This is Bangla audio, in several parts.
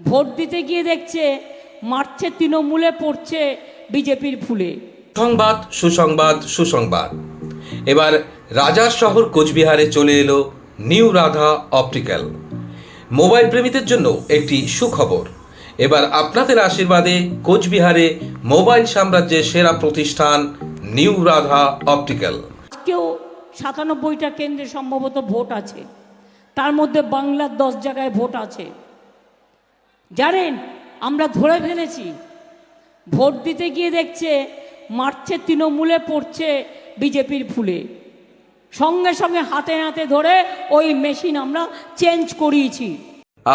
ভোট দিতে গিয়ে দেখছে মারছে তৃণমূলে পড়ছে বিজেপির ফুলে। সংবাদ সুসংবাদ সুসংবাদ। এবার রাজার শহর কোচবিহারে চলে এলো নিউ রাধা অপটিক্যাল। মোবাইল প্রেমীদের জন্য একটি সুখবর। এবার আপনাদের আশীর্বাদে কোচবিহারে মোবাইল সাম্রাজ্যের সেরা প্রতিষ্ঠান নিউ রাধা অপটিক্যাল। আজকেও সাতানব্বইটা কেন্দ্রে সম্ভবত ভোট আছে। তার মধ্যে বাংলার দশ জায়গায় ভোট আছে। জানেন, আমরা ধরে ফেলেছি। ভোট দিতে গিয়ে দেখছে, মারছে, তৃণমূলে পড়ছে বিজেপির ফুলে। সঙ্গে সঙ্গে হাতে হাতে ধরে ওই মেশিন আমরা চেঞ্জ করিয়েছি।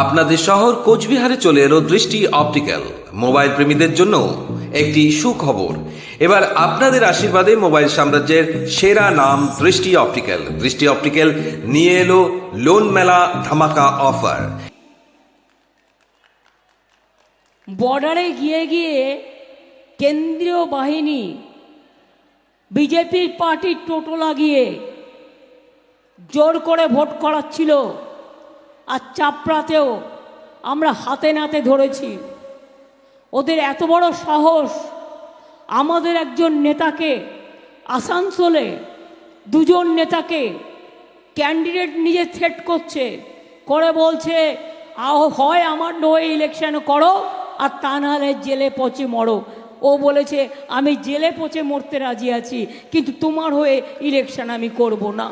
আপনাদের শহর কোচবিহারে চলে এলো দৃষ্টি অপটিক্যাল। মোবাইল প্রেমীদের জন্য একটি সুখবর। এবার আপনাদের আশীর্বাদে মোবাইল সাম্রাজ্যের সেরা নাম দৃষ্টি অপটিক্যাল। দৃষ্টি অপটিক্যাল নিয়ে এলো লোন মেলা ধামাকা অফার। বর্ডারে গিয়ে গিয়ে কেন্দ্রীয় বাহিনী, বিজেপির পার্টির টোটো লাগিয়ে জোর করে ভোট করাচ্ছিল আর চাপড়াতেও আমরা হাতে নাতে ধরেছি। ওদের এত বড় সাহস, আমাদের একজন নেতাকে, আসানসোলে দুজন নেতাকে ক্যান্ডিডেট নিজে থ্রেট করছে, করে বলছে হয় আমার নয় ইলেকশন করো। আর তা নাহলে জেলে পচে মরো। ও বলেছে, আমি জেলে পচে মরতে রাজি আছি, কিন্তু তোমার হয়ে ইলেকশন আমি করব না।